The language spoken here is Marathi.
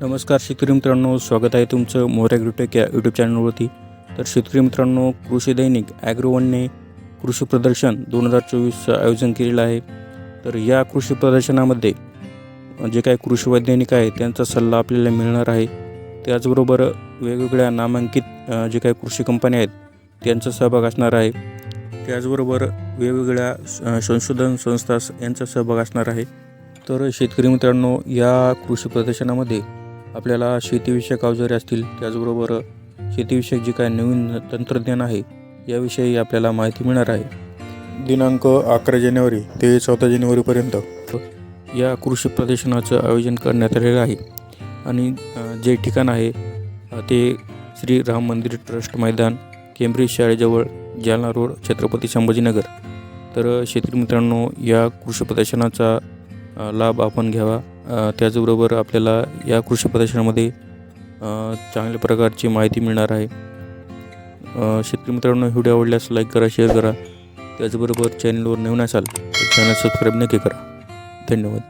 नमस्कार शेतकरी मित्रांनो स्वागत आहे तुमचं मोऱ्या ग्रुटेक या यूट्यूब चॅनलवरती तर शेतकरी मित्रांनो कृषी दैनिक ॲग्रोवनने कृषी प्रदर्शन दोन हजार चोवीसचं आयोजन केलेलं आहे. तर या कृषी प्रदर्शनामध्ये जे काही कृषी वैज्ञानिक आहे त्यांचा सल्ला आपल्याला मिळणार आहे. त्याचबरोबर वेगवेगळ्या नामांकित जे काही कृषी कंपन्या आहेत त्यांचा सहभाग असणार आहे. त्याचबरोबर वेगवेगळ्या संशोधन संस्था यांचा सहभाग असणार आहे. तर शेतकरी मित्रांनो या कृषी प्रदर्शनामध्ये आपल्याला शेतीविषयक अवजारे असतील त्याचबरोबर शेतीविषयक जे काय नवीन तंत्रज्ञान आहे याविषयी आपल्याला माहिती मिळणार आहे. दिनांक अकरा जानेवारी ते चौदा जानेवारीपर्यंत या कृषी प्रदर्शनाचं आयोजन करण्यात आलेलं आहे. आणि जे ठिकाण आहे ते श्री राम मंदिर ट्रस्ट मैदान केम्ब्रिज शाळेजवळ जालना रोड छत्रपती संभाजीनगर. तर शेतकरी मित्रांनो या कृषी प्रदर्शनाचा लाभ आपण घ्यावा. त्याचबरोबर आपल्याला या कृषी प्रदर्शनामध्ये चांगल्या प्रकारची माहिती मिळणार आहे. शेतकरी मित्रांनो व्हिडिओ आवडल्यास लाईक करा शेअर करा. त्याचबरोबर चॅनलवर नवीन असाल तर चॅनल सबस्क्राईब नक्की करा. धन्यवाद.